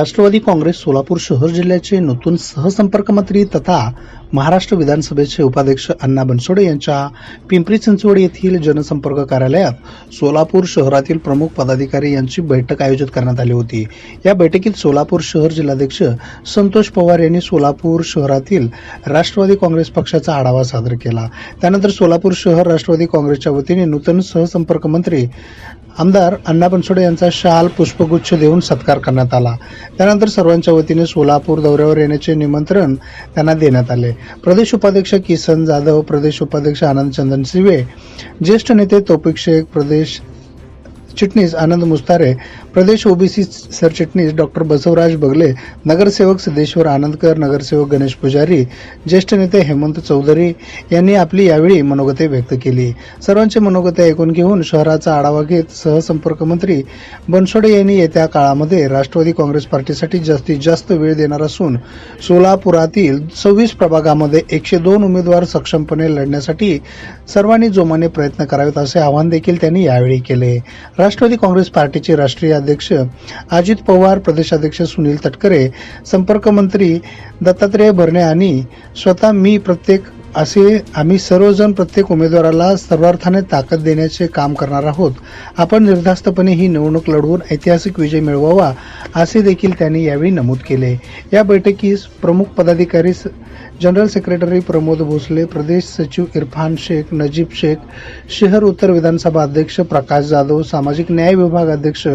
राष्ट्रवादी काँग्रेस सोलापूर शहर जिल्ह्याचे नूतन सहसंपर्क मंत्री तथा महाराष्ट्र विधानसभेचे उपाध्यक्ष अण्णा बनसोडे यांच्या पिंपरी चिंचवड येथील जनसंपर्क कार्यालयात सोलापूर शहरातील प्रमुख पदाधिकारी यांची बैठक आयोजित करण्यात आली होती. या बैठकीत सोलापूर शहर जिल्हाध्यक्ष संतोष पवार यांनी सोलापूर शहरातील राष्ट्रवादी काँग्रेस पक्षाचा आढावा सादर केला. त्यानंतर सोलापूर शहर राष्ट्रवादी काँग्रेसच्या वतीने नूतन सहसंपर्क मंत्री आमदार अण्णा बनसोडे यांचा शाल पुष्पगुच्छ देऊन सत्कार करण्यात आला. त्यानंतर सर्वांच्या वतीने सोलापूर दौऱ्यावर येण्याचे निमंत्रण त्यांना देण्यात आले. प्रदेश उपाध्यक्ष किसन जाधव प्रदेश उपाध्यक्ष आनंद चंदन सिवे ज्येष्ठ नेते तोपिक शेख प्रदेश चिटणीस आनंद मुस्तारे प्रदेश ओबीसी सरचिटणीस डॉक्टर बसवराज बगले नगरसेवक सिद्धेश्वर आनंदकर नगरसेवक गणेश पुजारी ज्येष्ठ नेते हेमंत चौधरी यांनी आपली यावेळी मनोगते व्यक्त केली. सर्वांचे मनोगते ऐकून घेऊन शहराचा आढावा घेत सहसंपर्क मंत्री बनसोडे यांनी येत्या काळामध्ये राष्ट्रवादी काँग्रेस पार्टीसाठी जास्तीत जास्त वेळ देणार असून सोलापुरातील सव्वीस प्रभागामध्ये एकशे दोन उमेदवार सक्षमपणे लढण्यासाठी सर्वांनी जोमाने प्रयत्न करावेत असे आवाहन देखील त्यांनी यावेळी केले. राष्ट्रवादी काँग्रेस पार्टीचे राष्ट्रीय अध्यक्ष अजित पवार प्रदेशाध्यक्ष सुनील तटकरे संपर्क मंत्री दत्तात्रय भरणे आणि स्वतः मी प्रत्येक असे आम्ही सर्वजण प्रत्येक उमेदवाराला सर्वार्थाने ताकद देण्याचे काम करणार आहोत. आपण निर्धास्तपणे ही निवडणूक लढवून ऐतिहासिक विजय मिळवावा असे देखील त्यांनी यावेळी नमूद केले. या बैठकीस प्रमुख पदाधिकारी स- जनरल सेक्रेटरी प्रमोद भोसले प्रदेश सचिव इरफान शेख नजीब शेख शहर उत्तर विधानसभा अध्यक्ष प्रकाश जाधव सामाजिक न्याय विभाग अध्यक्ष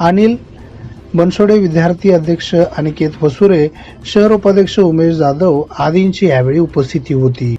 अनिल बनसोडे विद्यार्थी अध्यक्ष अनिकेत वसुरे शहर उपाध्यक्ष उमेश जाधव आदींची यावेळी उपस्थिती होती.